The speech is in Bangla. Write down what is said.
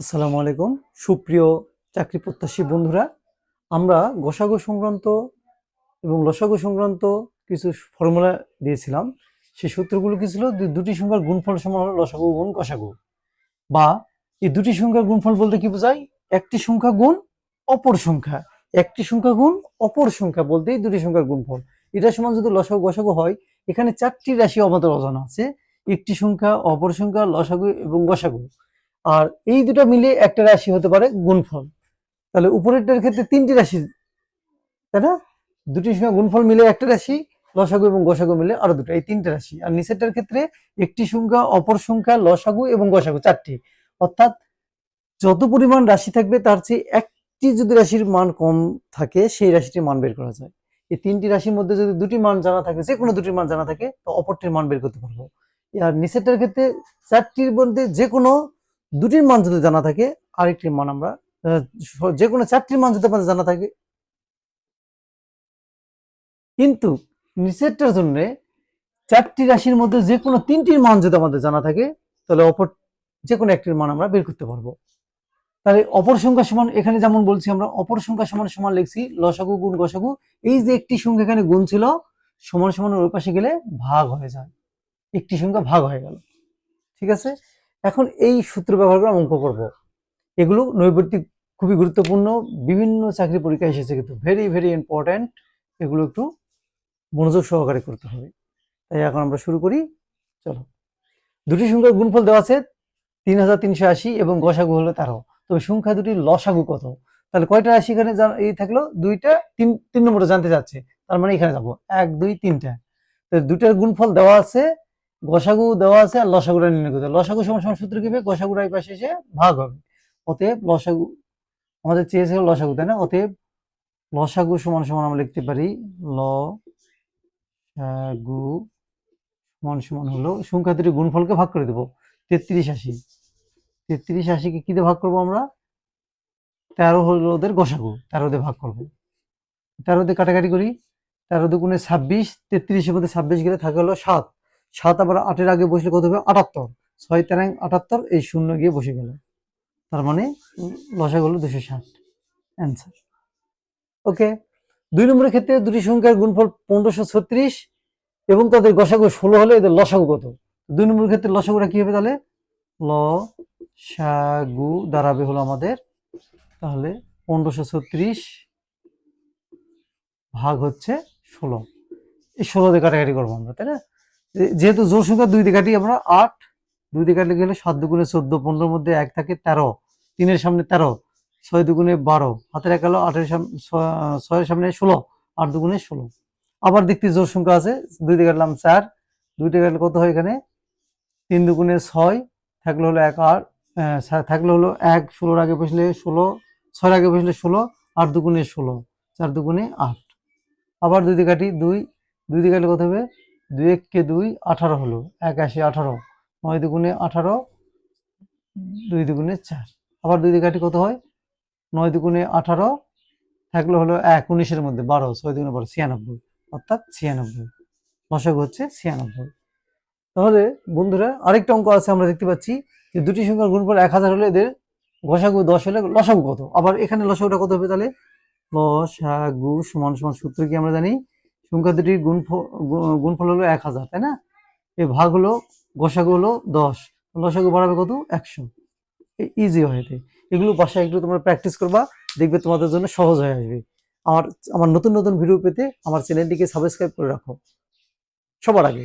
আসসালামু আলাইকুম। সুপ্রিয় চাকরি প্রত্যাশী বন্ধুরা, আমরা গোসাগো সংক্রান্ত এবং লসাগো সংক্রান্ত কিছু ফর্মুলা দিয়েছিলাম। সেই সূত্রগুলো কি ছিল? দুটি সংখ্যার গুণফল সমান লসাগু গুণ গসাগু। বা এই দুটি সংখ্যার গুণফল বলতে কি বোঝায়? একটি সংখ্যা গুণ অপর সংখ্যা। একটি সংখ্যা গুণ অপর সংখ্যা বলতেই দুটি সংখ্যার গুণফল। এটা সমান যদি লসাগু গসাগু হয়, এখানে চারটি রাশি আমাদের অজানা আছে। একটি সংখ্যা অপর সংখ্যা লসাগু এবং গসাগু। আর এই দুটো মিলে একটা রাশি হতে পারে গুণফল। তাহলে উপরেরটার ক্ষেত্রে তিনটি রাশি, তাই না? দুটি সংখ্যা গুণফল মিলে একটা রাশি, লসাগু এবং গসাগু মিলে আরও দুটো, এই তিনটে রাশি। আর নিচেরটার ক্ষেত্রে একটি সংখ্যা, অপর সংখ্যা, লসাগু এবং গসাগু, চারটি। অর্থাৎ যত পরিমাণ রাশি থাকবে, তার চেয়ে একটি যদি রাশির মান কম থাকে, সেই রাশিটির মান বের করা যায়। এই তিনটি রাশির মধ্যে যদি দুটি মান জানা থাকে, যে কোনো দুটি মান জানা থাকে, তো অপরটির মান বের করতে পারব। আর নিচেরটার ক্ষেত্রে চারটির মধ্যে যে কোনো দুটির মান যদি জানা থাকে, আরেকটির মান আমরা যে কোনো চারটির মান যদি আমাদের জানা থাকে। কিন্তু নিচেরটার জন্য চারটি রাশির মধ্যে যে কোনো তিনটির মান যদি আমাদের জানা থাকে, তাহলে অপর যে কোনো একটির মান আমরা বের করতে পারব। তাহলে অপর সংখ্যা সমান, এখানে যেমন বলছি আমরা, অপর সংখ্যা সমান সমান লিখছি, লসাগু, গুণ, গসাগু। এই যে একটি সংখ্যা এখানে গুণ ছিল, সমান সমান ওই পাশে গেলে ভাগ হয়ে যায়। একটি সংখ্যা ভাগ হয়ে গেল। ঠিক আছে? এখন এই সূত্র ব্যবহার করে অঙ্ক করব এগুলো নৈবর্তিক খুবই গুরুত্বপূর্ণ, বিভিন্ন চাকরি পরীক্ষা এসেছে কিন্তু ভেরি ভেরি ইম্পর্ট্যান্ট এগুলো একটু মনোযোগ সহকারে করতে হবে। তাই এখন আমরা শুরু করি, চলো। দুটি সংখ্যার গুণফল দেওয়া আছে, তিন হাজার তিনশো আশি এবং গসাগু হলো তেরো। তবে সংখ্যা দুটি লসাগু কত? তাহলে কয়টা রাশি এখানে এই থাকল? দুইটা, তিন তিন নম্বরে জানতে চাচ্ছে। তার মানে এখানে যাব। এক, দুই, তিনটা। তো দুইটার গুণফল দেওয়া আছে গসাগু দেওয়া আছে আর লসাগুটা নির্ণয় করতে। লসাগু সমান সমান সূত্র কি হবে? গসাগুর এই পাশে এসে ভাগ হবে। অতএব লসাগু, আমাদের চেয়েছিল লসাগু, তাই না? অতএব লসাগু সমান সমান আমরা লিখতে পারি ল গু সমান সমান হলো সংখ্যা দুটি গুণফলকে ভাগ করে দেবো। তেত্রিশ আশি। তেত্রিশ আশিকে কি দিয়ে ভাগ করব আমরা? তেরো হলো ওদের গসাগু, তেরো দিয়ে ভাগ করব। তেরো দিয়ে কাটাকাটি করি, তেরো দুগুণে ছাব্বিশ, তেত্রিশের মধ্যে ছাব্বিশ গেলে থাকে হলো সাত। সাত আবার আটের আগে বসলে কত হবে? আটাত্তর। ছয় তেরাং আটাত্তর, এই শূন্য গিয়ে বসে গেল। তার মানে লসা হলো দুশো ষাট। অ্যান্সার ওকে দুই নম্বরের ক্ষেত্রে দুটি সংখ্যার গুণফল পনেরোশো ছত্রিশ এবং তাদের গসাগু ষোলো হলে এদের লসাগু কত? দুই নম্বরের ক্ষেত্রে লসাগুটা কি হবে তাহলে? ল সাগু দাঁড়াবে হলো আমাদের, তাহলে পনেরোশো ছত্রিশ ভাগ হচ্ছে ষোলো। এই ষোলোতে কাটাকাটি করব আমরা, তাই না? যেহেতু জোর সংখ্যা দুই দিয়ে কাটি আমরা আট, দুই কাটলে গেলে সাত দুগুণে চোদ্দ, পনেরোর মধ্যে এক থাকে তেরো, তিনের সামনে তেরো, ছয় দুগুণে বারো, হাতের এক গেলো আটের সামনে ছয়ের সামনে ষোলো, আট দুগুণে ষোলো। আবার দেখতে জোর সংখ্যা আছে, দুই দিয়ে কাটলাম চার, দুই দিয়ে কাটলে কত হয় এখানে? তিন দুগুণে ছয়, থাকলে হলো এক আট থাকলে হলো এক, ষোলোর আগে বসলে ষোলো, ছয়ের আগে বসলে ষোলো, আট দুগুণে ষোলো, চার দুগুণে আট। আবার দুই দিয়ে কাটি দুই দুই দিয়ে কাটলে কত হবে? দুই এককে দুই আঠারো হলো, এক আসে আঠারো, নয় দুগুণে আঠারো, দুই দুগুণে চার। আবার দুই দিয়ে কাটি কত হয়? নয় দুগুণে আঠারো থাকলে হলো এক, উনিশের মধ্যে বারো, ছয় দুগুণে বারো, ছিয়ানব্বই, অর্থাৎ ছিয়ানব্বই। দশক হচ্ছে ছিয়ানব্বই। তাহলে বন্ধুরা, আরেকটা অঙ্ক আছে আমরা দেখতে পাচ্ছি যে দুটি সংখ্যার গুণ গুণফল এক হাজার হলে এদের গসাগু দশ হলে লসাগু কত? আবার এখানে লসাগুটা কত হবে তাহলে? লসাগু সমান সমান সূত্র কি আমরা জানি? সংখ্যা দুটির গুণফল গুণফল হলো এক হাজার, তাই না? এই ভাগ হলো, গসাগু হলো দশ লসাগু বাড়াবে কত? একশো। ইজি হয় এতে। এগুলো বাসায় একটু তোমরা প্র্যাকটিস করবা, দেখবে তোমাদের জন্য সহজ হয়ে আসবে। আমার আমার নতুন নতুন ভিডিও পেতে আমার চ্যানেলটিকে সাবস্ক্রাইব করে রাখো। সবার আগে।